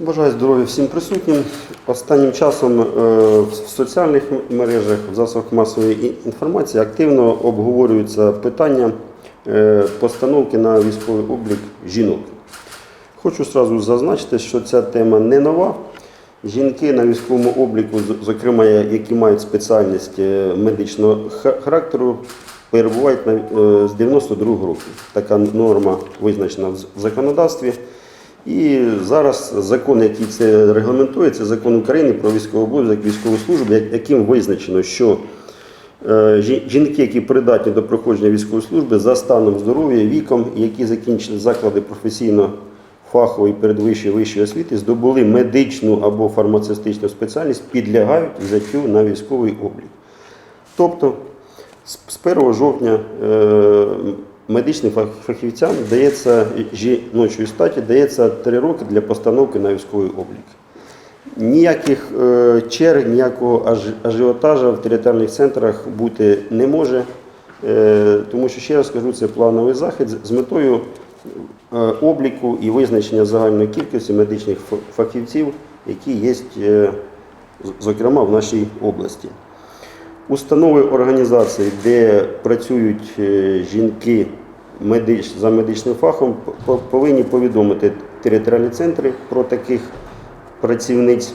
Бажаю здоров'я всім присутнім. Останнім часом е, в соціальних мережах, в засобах масової інформації активно обговорюються питання е, постановки на військовий облік жінок. Хочу одразу зазначити, що ця тема не нова. Жінки на військовому обліку, зокрема, які мають спеціальність е, медичного характеру, перебувають з 92 року. Така норма визначена в законодавстві. І зараз закон, який це регламентує, це закон України про військовий обов'язок військової служби, як- яким визначено, що е, жінки, які придатні до проходження військової служби за станом здоров'я, віком, які закінчили заклади професійно фахової передвищої вищої освіти, здобули медичну або фармацевтичну спеціальність, підлягають взяттю на військовий облік. Тобто з 1 жовтня е, медичним фахівцям дається жіночої статі дається 3 роки для постановки на військовий облік. Ніяких е, черг, ніякого аж- ажіотажа в територіальних центрах бути не може, е, тому що ще раз скажу, це плановий захід з- метою е, обліку і визначення загальної кількості медичних фахівців, які є, зокрема, в нашій області. Установи організації, де працюють е, жінки за медичним фахом, повинні повідомити територіальні центри про таких працівниць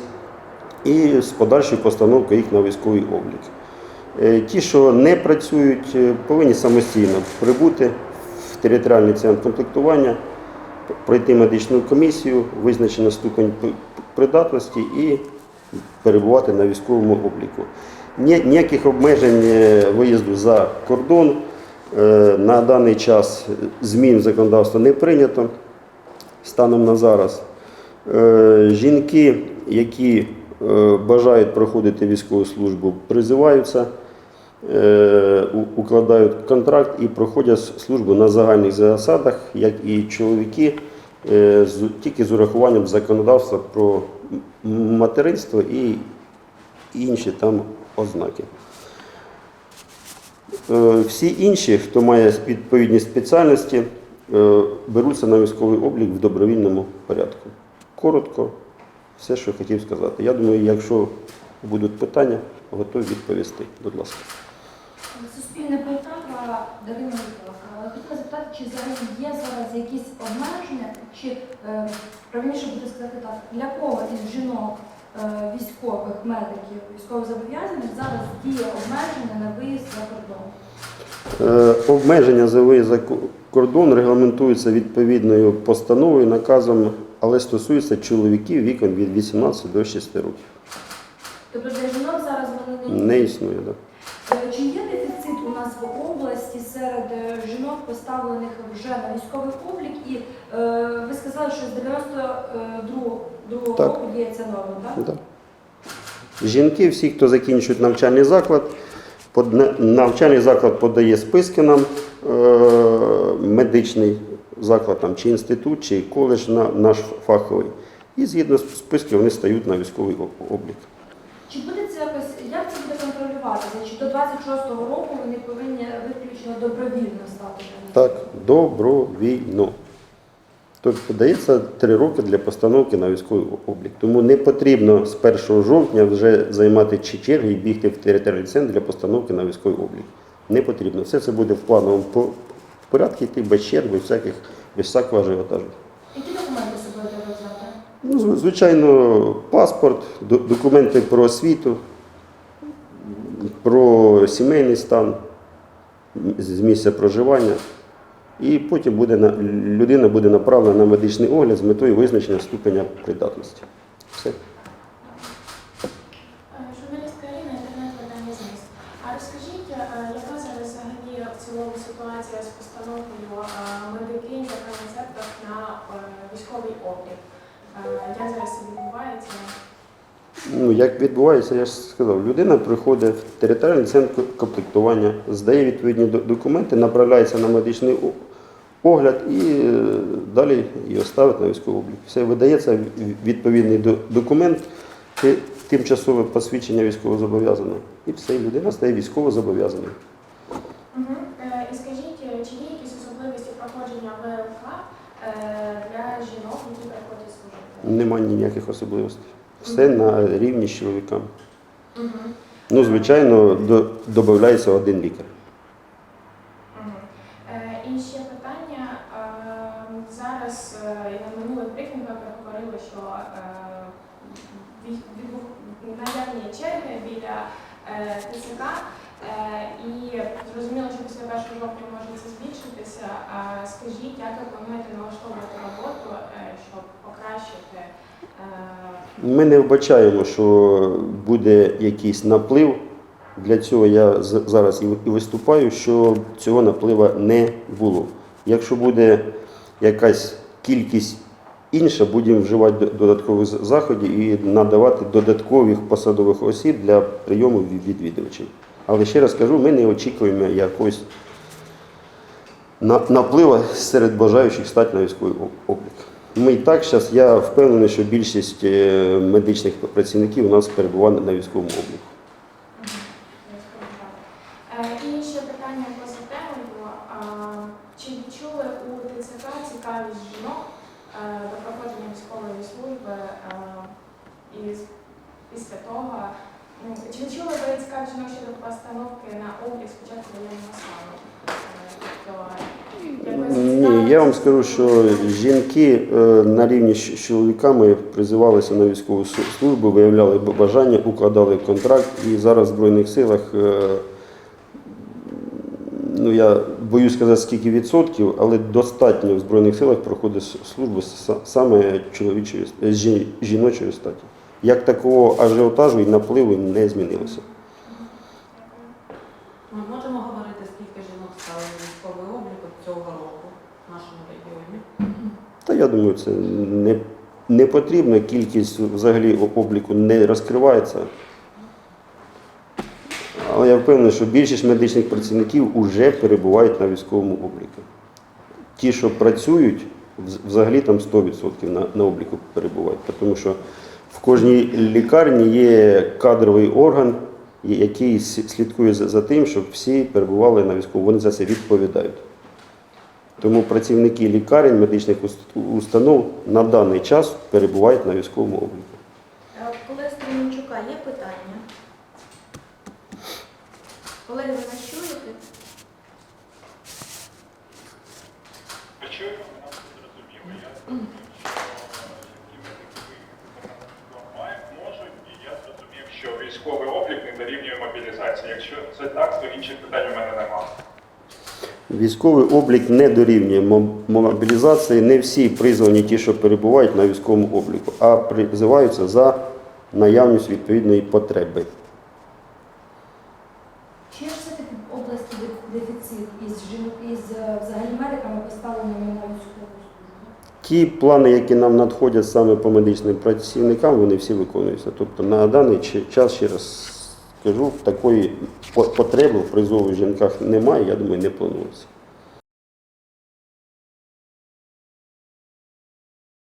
і з подальшою постановкою їх на військовий облік. Е, Ті, що не працюють, е, повинні самостійно прибути в територіальний центр комплектування, пройти медичну комісію, визначено ступень придатності і перебувати на військовому обліку. Ні- Ніяких обмежень е, виїзду за кордон е, на даний час змін в законодавство не прийнято станом на зараз. Е, Жінки, які бажають проходити військову службу, призиваються, укладають контракт і проходять службу на загальних засадах, як і чоловіки, тільки з урахуванням законодавства про материнство і інші там ознаки. Е, Всі інші, хто має відповідні спеціальності, е, беруться на військовий облік в добровільному порядку. Коротко, все, що хотів сказати. Я думаю, якщо будуть питання, готові відповісти. Будь ласка. Суспільне полтава Дарина Миколаївна. Хотіла запитати, чи зараз є зараз якісь обмеження, чи е, правильніше буде сказати так, для кого із жінок е, військових медиків, військовозобов'язаних зараз діє обмеження на виїзд за кордон? Е, Обмеження за виїзд за ко- кордон регламентуються відповідною постановою, наказом, але стосується чоловіків віком від 18 до 6 років. Тобто для жінок зараз вони не, Не існує. Да? Е, Чи є дефіцит у нас в області серед е, жінок, поставлених вже на військовий облік? І е, ви сказали, що з 92 Так. року діє ця норма, так? Да. Жінки, всі, хто закінчують навчальний заклад, навчальний заклад подає списки нам, е, медичний заклад там, чи інститут, чи коледж на наш фаховий. І згідно з списків вони стають на військовий облік. Чи буде це якось, як це буде контролюватися? Чи до 26-го року вони повинні виключно добровільно стати? Так, добровільно. Тобто дається три роки для постановки на військовий облік. Тому не потрібно з 1 жовтня вже займати чи черги і бігти в територіальний центр для постановки на військовий облік. Не потрібно. Все це буде в плановому по- порядку йти без черг, без всяких, без всякого ажіотажу. Які документи собою треба взяти? Ну, звичайно, паспорт, документи про освіту, про сімейний стан з місця проживання. І потім буде на, людина буде направлена на медичний огляд з метою визначення ступеня придатності. Все. Е, Журналістка. А розкажіть, е, яка зараз взагалі в цілому ситуація з постановкою е, медикинь та фармацевтів на військовий облік? Як зараз відбувається? Ну, як відбувається, я ж сказав, людина приходить в територіальний центр комплектування, здає відповідні документи, направляється на медичний огляд і е, далі її ставить на військовий облік. Все видається відповідний документ, тимчасове посвідчення військовозобов'язаного. І все, людина стає військовозобов'язаною. Е, І скажіть, е, чи є якісь особливості проходження ВЛК для жінок, які приходять служити? Нема ніяких особливостей. Все на рівні з чоловіками. Угу. Ну, звичайно, до, додається один лікар. Е, І ще питання. Е, Зараз е, на минулих брифінгах ви говорили, що е, від- наявні черги біля ТЦК, е, і зрозуміло, що після 1 жовтня може це збільшитися. А Скажіть, як ви плануєте налаштовувати роботу, е, щоб покращити е, Ми не вбачаємо, що буде якийсь наплив. Для цього я зараз і виступаю, що цього напливу не було. Якщо буде якась кількість інша, будемо вживати додаткових заходів і надавати додаткових посадових осіб для прийому відвідувачів. Але ще раз кажу, ми не очікуємо якогось напливу серед бажаючих стати на військовий облік. Ми і так зараз, я впевнений, що більшість е, медичних працівників у нас перебуває на військовому обліку. Е, І питання поза. Чи відчули у ТЦК цікавість жінок до проходження військової служби е, і після того? ну, Чи відчули ви цікавість жінок щодо постановки на облік спочатку воєнного стану? Е, тобто, якось Ні, я вам скажу, що жінки е, на рівні з чоловіками призивалися на військову службу, виявляли бажання, укладали контракт і зараз в Збройних силах. Е, Ну, я боюсь сказати, скільки відсотків, але достатньо в Збройних силах проходить службу саме чоловічої жіночої статі. Як такого ажіотажу і напливу не змінилося. Ми можемо говорити, скільки жінок стали на військовий облік цього року в нашому регіоні. Та я думаю, це не, не потрібно. Кількість взагалі обліку не розкривається. Впевнений, що більшість медичних працівників вже перебувають на військовому обліку. Ті, що працюють, взагалі там 100% на, на обліку перебувають. Тому що в кожній лікарні є кадровий орган, який слідкує за, за тим, щоб всі перебували на військовому. Вони за це відповідають. Тому працівники лікарень, медичних установ на даний час перебувають на військовому обліку. Е, Колеги Стременчука, є питання? Колеги, ви нас чуєте? Я чую, вона зрозуміла. Я зрозумів, що які медики мають, можуть, і я зрозумів, що військовий облік не дорівнює мобілізації. Якщо це так, то інших питань у мене немає. Військовий облік не дорівнює мобілізації. Не всі призвані ті, що перебувають на військовому обліку, а призиваються за наявністю відповідної потреби. Чи все-таки в області дефіцит із жінок із е, взагалі медиками поставленими на військову службу? Ті плани, які нам надходять саме по медичним працівникам, вони всі виконуються. Тобто на даний час, ще раз скажу, такої потреби в призову жінках немає, я думаю, не планується.